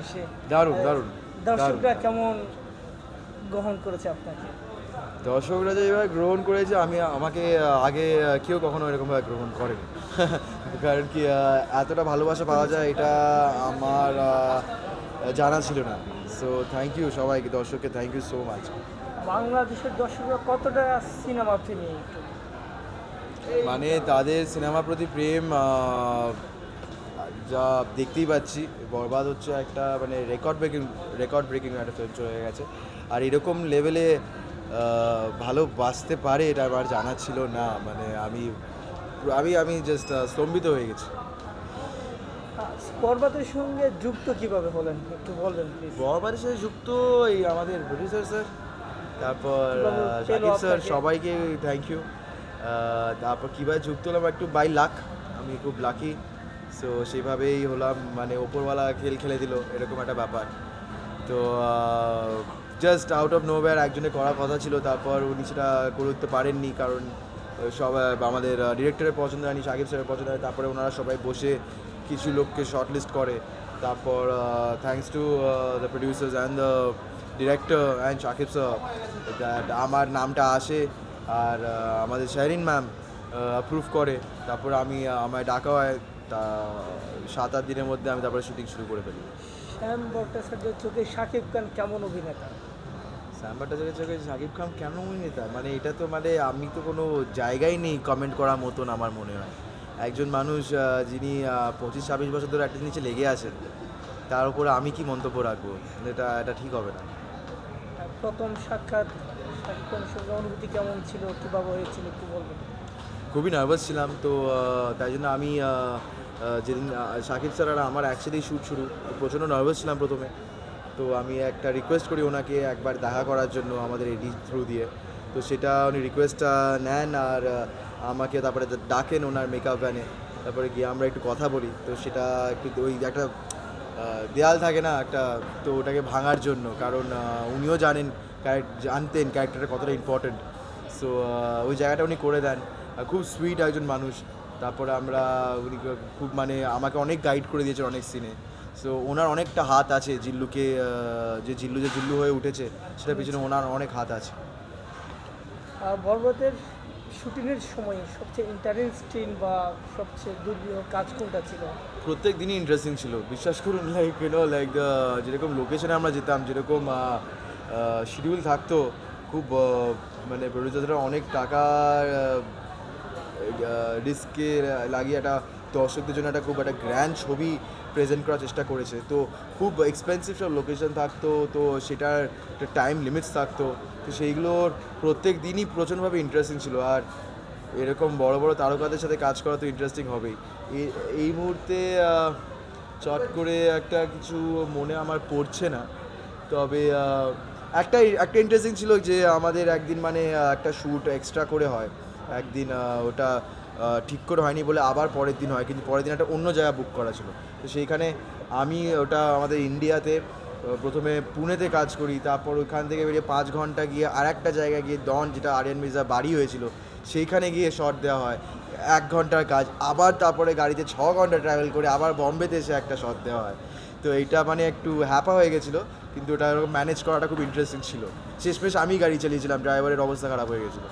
এসে দারুণ, দারুণ, দর্শকরা কেমন গ্রহণ করেছে আপনাকে? দর্শকরা যে এবার গ্রহণ করেছে আমি আমাকে আগে কেউ কখনো এরকমভাবে গ্রহণ করেনি। কারণ কি এতটা ভালোবাসা পাওয়া যায় এটা আমার জানা ছিল না। সো থ্যাংক ইউ সবাইকে দর্শককে থ্যাংক ইউ সো মাচ বাংলাদেশের দর্শকরা কতটা সিনেমা প্রেমী? মানে তাদের সিনেমা প্রতি প্রেম যা দেখতেই পাচ্ছি বরবাদ হচ্ছে একটা মানে রেকর্ড ব্রেকিং রেকর্ড ব্রেকিং একটা ফিল্ম চলে গেছে। আর এরকম লেভেলে ভালো ভালোবাসতে পারে এটা আমার জানা ছিল না মানে আমি আমি আমি জাস্ট স্তম্ভিত হয়ে গেছি। পর্বতের সঙ্গে যুক্ত কীভাবে হলেন? একটু বলবেন বরবাদের সাথে যুক্ত এই আমাদের প্রডিউসার স্যার তারপর শাকিব স্যার? সবাইকে থ্যাংক ইউ তারপর কীভাবে যুক্ত হলাম একটু বাই লাক আমি খুব লাকি সো সেভাবেই হলাম মানে ওপরওয়ালা খেল খেলে দিল, এরকম একটা ব্যাপার। তো জাস্ট আউট অফ নোওয়্যার একজনের করার কথা ছিল, তারপর উনি সেটা করে উঠতে পারেননি, কারণ সব আমাদের ডিরেক্টরের পছন্দ হয়নি, সাকিব স্যারের পছন্দ হয় তারপরে ওনারা সবাই বসে কিছু লোককে শর্টলিস্ট করে। তারপর thanks to the producers and the director and Shakib sir that আমার নামটা আসে, আর আমাদের শাহরিন ম্যাম অ্যাপ্রুভ করে। তারপর আমি আমায় ডাকা হয় তা সাত আট দিনের মধ্যে আমি তারপরে শুটিং শুরু করে ফেলি। শ্যাম ভট্টাচার্যের চোখে শাকিব খান কেমন অভিনেতা? স্যাম্বারটা থেকে চোখে শাকিব খান কেন অভিনেতা? মানে এটা তো মানে আমি তো কোনো জায়গায় নেই কমেন্ট করার মতন আমার মনে হয়। একজন মানুষ যিনি পঁচিশ ছাব্বিশ বছর ধরে একটা নিচে লেগে আছেন তার উপরে আমি কি মন্তব্য রাখব? এটা এটা ঠিক হবে না। প্রথম সাক্ষাৎ শাকিব খানের সঙ্গে অনুভূতি কেমন ছিল? কীভাবে হয়েছিল? একটু বলবেন। খুবই নার্ভাস ছিলাম, তো তাই জন্য আমি যেদিন সাকিব স্যার আর আমার একসাথেই শ্যুট শুরু প্রচণ্ড নার্ভাস ছিলাম প্রথমে। তো আমি একটা রিকোয়েস্ট করি ওনাকে একবার দেখা করার জন্য আমাদের এডি থ্রু দিয়ে। তো সেটা উনি রিকোয়েস্টটা নেন আর আমাকে তারপরে ডাকেন ওনার মেকআপ ভ্যানে তারপরে গিয়ে আমরা একটু কথা বলি, তো সেটা একটু ওই একটা দেয়াল থাকে না একটা, তো ওটাকে ভাঙার জন্য। কারণ উনিও জানেন জানতেন ক্যারেক্টারটা কতটা ইম্পর্টেন্ট সো ওই জায়গাটা উনি করে দেন। খুব সুইট একজন মানুষ। তারপরে আমরা উনি খুব মানে আমাকে অনেক গাইড করে দিয়েছেন অনেক সিনে সো ওনার অনেকটা হাত আছে জিল্লুকে যে জিল্লু যে জিল্লু হয়ে উঠেছে সেটার পিছনে ওনার অনেক হাত আছে। আর বরবতের শুটিংয়ের সময় সবচেয়ে ইন্টারেস্টিং বা সবচেয়ে দুর্বিহ কাজ কোনটা ছিল? প্রত্যেক দিনই ইন্টারেস্টিং ছিল। বিশ্বাস করুন লাইক ইউনো লাইক যেরকম লোকেশনে আমরা যেতাম যেরকম শিডিউল থাকতো খুব মানে প্রডিউসাররা অনেক টাকা রিস্কে লাগিয়ে একটা দর্শকদের জন্য একটা খুব একটা গ্র্যান্ড ছবি প্রেজেন্ট করার চেষ্টা করেছে। তো খুব এক্সপেন্সিভ সব লোকেশন থাকতো, তো সেটার একটা টাইম লিমিটস থাকতো। তো সেইগুলোর প্রত্যেক দিনই প্রচণ্ডভাবে ইন্টারেস্টিং ছিল। আর এরকম বড় বড় তারকাদের সাথে কাজ করা তো ইন্টারেস্টিং হবেই। এই মুহূর্তে চট করে একটা কিছু মনে আমার পড়ছে না। তবে একটা একটা ইন্টারেস্টিং ছিল যে আমাদের একদিন মানে একটা শ্যুট এক্সট্রা করে হয়। একদিন ওটা ঠিক করে হয়নি বলে আবার পরের দিন হয়, কিন্তু পরের দিন একটা অন্য জায়গা বুক করা ছিল। তো সেইখানে আমি ওটা আমাদের ইন্ডিয়াতে প্রথমে পুনেতে কাজ করি, তারপর ওইখান থেকে বেরিয়ে পাঁচ ঘণ্টা গিয়ে আর একটা জায়গায় গিয়ে ডন যেটা আরিয়ান মির্জা বাড়ি হয়েছিল, সেইখানে গিয়ে শট দেওয়া হয়। এক ঘণ্টার কাজ, আবার তারপরে গাড়িতে ছ ঘণ্টা ট্রাভেল করে আবার বম্বেতে এসে একটা শট দেওয়া হয়। তো এইটা মানে একটু হ্যাপা হয়ে গেছিল, কিন্তু ওটা ম্যানেজ করাটা খুব ইন্টারেস্টিং ছিল। শেষমেশ আমি গাড়ি চালিয়েছিলাম ড্রাইভারের অবস্থা খারাপ হয়ে গেছিল।